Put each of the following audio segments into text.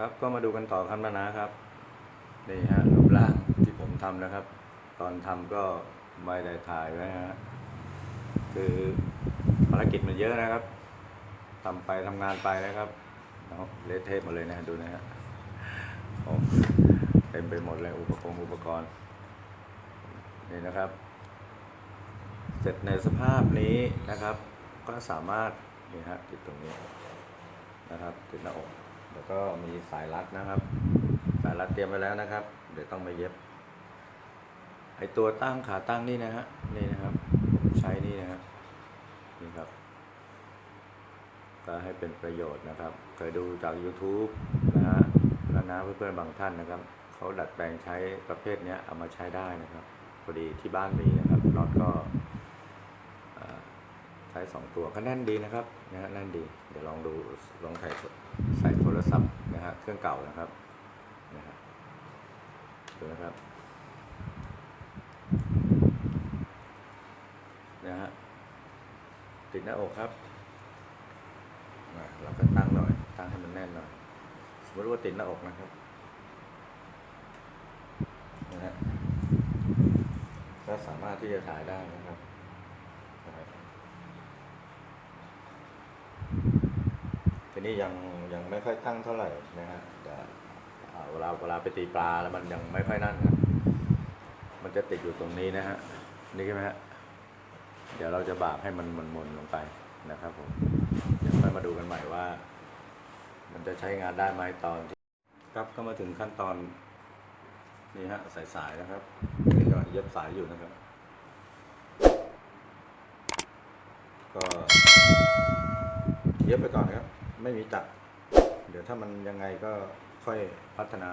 ครับก็มาดูกันต่อครับนานะครับนี่ฮะรูปร่างที่ผมทำนะครับ ตอนทำก็ไม่ได้ถ่ายไว้ฮะคือภารกิจมันเยอะนะครับทำไปทำงานไปนะครับเละเทะหมดเลยนะดูนะฮะโอ้เต็มไปหมดเลยอุปกรณ์อุปกรณ์นี่นะครับ เสร็จในสภาพนี้นะครับ ก็สามารถนี่ฮะติดตรงนี้นะครับติดหน้าอก แล้วก็มีสายรัดนะครับ สายรัดเตรียมไว้แล้วนะครับ เดี๋ยวต้องมาเย็บ ไอตัวตั้งขาตั้งนี่นะฮะนี่นะครับผมใช้นี่นะครับนี่ครับก็ให้เป็นประโยชน์นะครับ เคยดูจาก YouTube นะฮะแล้วนะเพื่อนๆบางท่านนะครับเขาดัดแปลงใช้ประเภทนี้เอามาใช้ได้นะครับพอดีที่บ้านมีนะครับน็อตก็ใช้สองตัวก็แน่นดีนะครับนะฮะแน่นดี เดี๋ยวลองดูลองใส่ใส่ โทรศัพท์นะฮะเครื่องเก่านะครับนะฮะดูนะครับนะฮะติดหน้าอกครับอะเราก็ตั้งหน่อย ตั้งให้มันแน่นหน่อยสมมติว่าติดหน้าอกนะครับนะฮะก็สามารถที่จะถ่ายได้นะครับที นี้ยังยังไม่ค่อยตั้งเท่าไหร่นะฮะแต่อ่าเวลาเวลาไปตีปลาแล้วมันยังไม่ค่อยนั่นครับมันจะติดอยู่ตรงนี้นะฮะนี่ใช่ไหมฮะเดี๋ยวเราจะบากให้มันหมุนลงไปนะครับผมเดี๋ยวค่อยมาดูกันใหม่ว่า มันจะใช้งานได้ไหมตอนที่ครับก็มาถึงขั้นตอนนี่ฮะสายสายๆนะครับนี่ก็เย็บสายอยู่นะครับ ก็เย็บไปก่อนนะครับ ไม่มีจักรเดี๋ยวถ้ามันยังไงก็ค่อยพัฒนา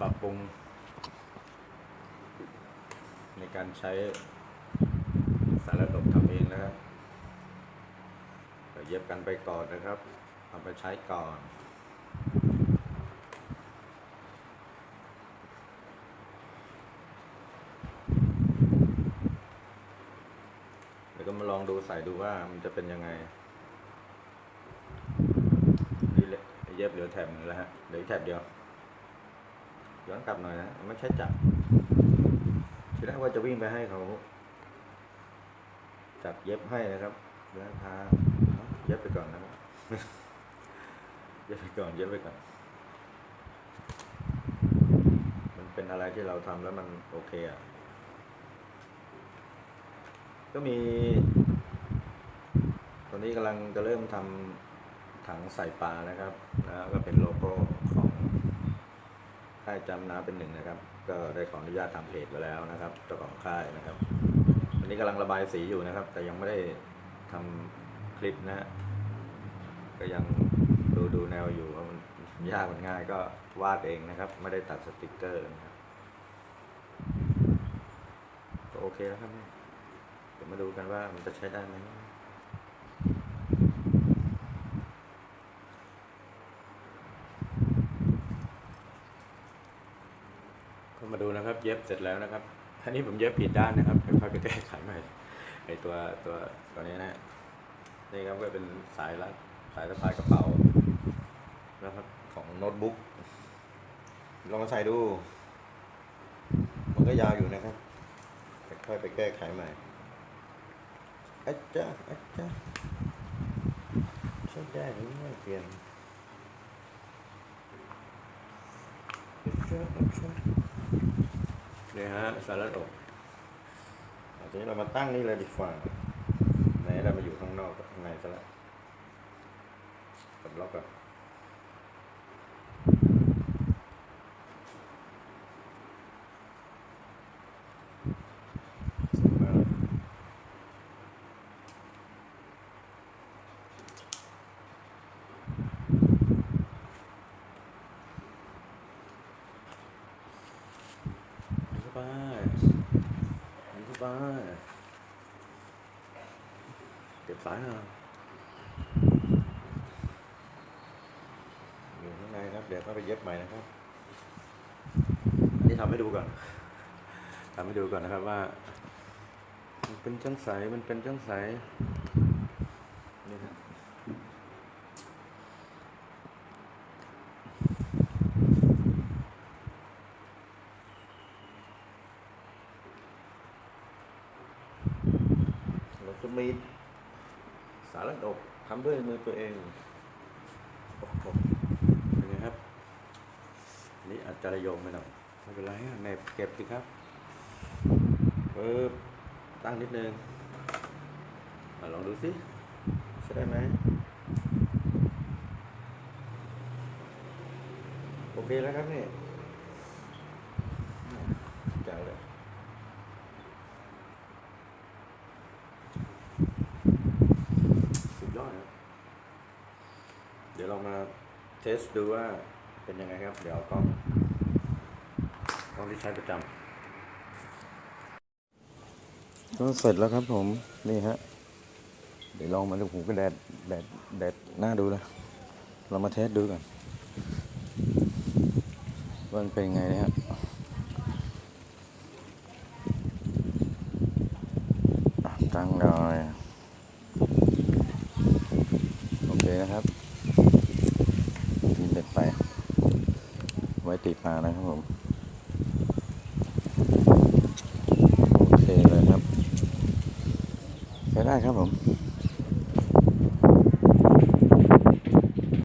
ปรับปรุง ในการใช้สารระบบทำเองนะครับเย็บกันไปก่อนนะครับเอาไปใช้ก่อนเดี๋ยวก็มาลองดูใส่ดูว่ามันจะเป็นยังไงนี่เลยเย็ บเหลือแถบนึงแล้วฮะเหลือแถบเดียวย้อนกลับหน่อยนะไม่ใช่จับทีแรกว่าจะวิ่งไปให้เขาจับเย็บให้นะครับแล้วทาเอ้าเย็บไปก่อนนะครับเย็บไปก่อนเย็บไปก่อนมันเป็นอะไรที่เราทำแล้วมันโอเคอะก็มี ตอนนี้กำลังจะเริ่มทำ ถังใส่ปลานะครับนะก็เป็นโลโก้ของค่ายจำน้ำเป็นหนึ่งนะครับ ก็ได้ขออนุญาตทำเพจไปแล้วนะครับเจ้าของค่ายนะครับตอนนี้กำลังระบายสีอยู่นะครับ แต่ยังไม่ได้ทำคลิปนะ ก็ยังดูดูแนวอยู่ว่ามันยากมันง่ายก็วาดเองนะครับ ไม่ได้ตัดสติกเกอร์นะครับก็โอเคแล้วครับเดี๋ยวมาดูกันว่ามันจะใช้ได้ไหม ก็มาดูนะครับเย็บเสร็จแล้วนะครับอันนี้ผมเย็บผิดด้านนะครับค่อยไปแก้ไขใหม่ไอตัวตัวตัวนี้นะนี่ครับก็เป็นสายรัดสายสะพายกระเป๋านะครับของโน้ตบุ๊กลองมาใส่ดู มันก็ยาวอยู่นะครับค่อยไปแก้ไขใหม่อาจารย์อาจารย์ใช้ได้หรือไม่เปลี่ยนอา นี่ฮะสารดอกทีนี้เรามาตั้งนี่เลยดีกว่าไหนเรามาอยู่ข้างนอกข้างในซะแล้วกดล็อกก่อน เข้าไปเข้าไปเก็บสายหน่ออยู่ข้างในครับ เดี๋ยวก็ไปเย็บใหม่นะครับ อันนี้ทำให้ดูก่อนทำให้ดูก่อนนะครับว่า มันเป็นจังใส มันเป็นจังใส นี่ครับ มีดสารดกทำด้วยมือตัวเองโอ้โหเป็นไงครับอันนี่อาจจะระโยงไปหน่อยไม่เป็นไรฮะแม่เก็บสิครับปึ๊บตั้งนิดนึงมาลองดูสิใช่ไหมโอเคแล้วครับเนี่แจ๋วเลย สุดยอดครับ เดี๋ ยวเรามาเทสดูว่าเป็นยังไงครับ เดี๋ยวกล้องกล้องที่ใช้ประจำก็เสร็จแล้วครับผม นี่ฮะ เดี๋ยวลองมาดูหูก็แดดแดดแดดหน้าดูเลยเรามาเทสดูกันว่ามันเป็นยังไงนะครับอะตั้งหน่อย โอเคนะครับกินเด็ดไป ไว้ติดมานะครับผม โอเคเลยครับใช้ได้ครับผม